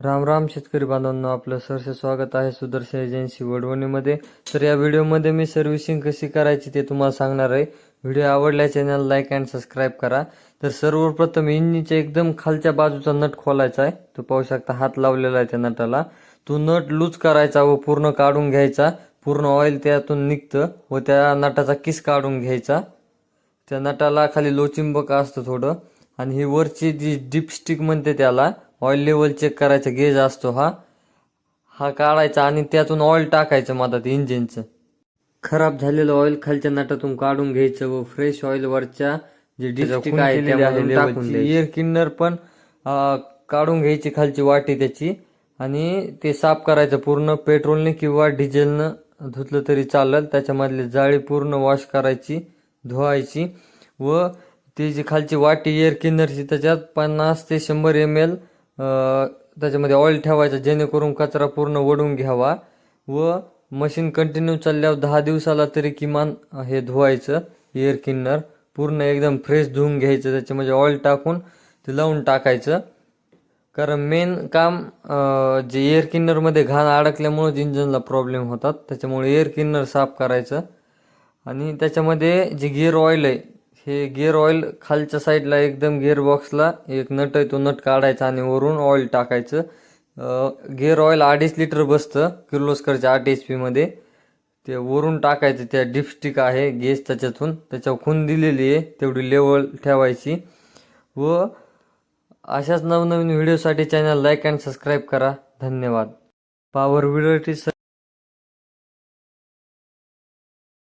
राम राम शेतकरी बांधवांनो आपलं सरसे स्वागत आहे सुदर्शन एजन्सी वडवणीमध्ये. तर या व्हिडिओमध्ये मी सर्व्हिसिंग कशी करायची ते तुम्हाला सांगणार आहे. व्हिडिओ आवडल्या चॅनल लाईक अँड सबस्क्राईब करा. तर सर्वप्रथम इंजिनच्या एकदम खालच्या बाजूचा नट खोलायचा आहे. तो पाहू शकता हात लावलेला आहे त्या नटाला. तो नट लूज करायचा व पूर्ण काढून घ्यायचा. पूर्ण ऑइल त्यातून निघतं व त्या नटाचा किस काढून घ्यायचा. त्या नटाला खाली लोचिंबक असतं थोडं. आणि ही वरची जी डिपस्टिक म्हणते त्याला ऑइल लेवल चेक करायचा गेज असतो हा. हा काढायचा आणि त्यातून ऑइल टाकायचं मधात इंजिनचं. खराब झालेलं ऑइल खालच्या नटातून काढून घ्यायचं व फ्रेश ऑइल वरच्या जे डिस्टिक आहे टाकून एअर किन्नर पण काढून घ्यायची खालची वाटी त्याची. आणि ते साफ करायचं पूर्ण. पेट्रोलने किंवा डिझेलनं धुतलं तरी चालेल. त्याच्यामधली जाळी पूर्ण वॉश करायची धुवायची. व ती जी खालची वाटी एअर किन्नरची त्याच्यात पन्नास ते शंभर एम एल त्याच्यामध्ये ऑइल ठेवायचं जेणेकरून कचरा पूर्ण ओढून घ्यावा व मशीन कंटिन्यू चालल्यावर दहा दिवसाला तरी किमान हे धुवायचं एअर किन्नर पूर्ण एकदम फ्रेश धुवून घ्यायचं त्याच्यामध्ये ऑइल टाकून ते लावून टाकायचं. कारण मेन काम जे एअर किन्नरमध्ये घाण अडकल्यामुळे इंजनला प्रॉब्लेम होतात. त्याच्यामुळे एअर किन्नर साफ करायचं. आणि त्याच्यामध्ये जे गिअर ऑइल आहे हे गिअर ऑइल खालच्या साईडला एकदम गिअर बॉक्सला एक नट आहे तो नट काढायचा आणि वरून ऑइल टाकायचं. गिअर ऑइल अडीच लिटर बसतं किर्लोस्करच्या आठ एच पीमध्ये ते वरून टाकायचं त्या डिपस्टिक आहे गेस त्याच्यातून. त्याच्यावर खून दिलेली आहे तेवढी लेवल ठेवायची. व अशाच नवनवीन व्हिडिओसाठी चॅनल लाईक अँड सबस्क्राईब करा. धन्यवाद. Power video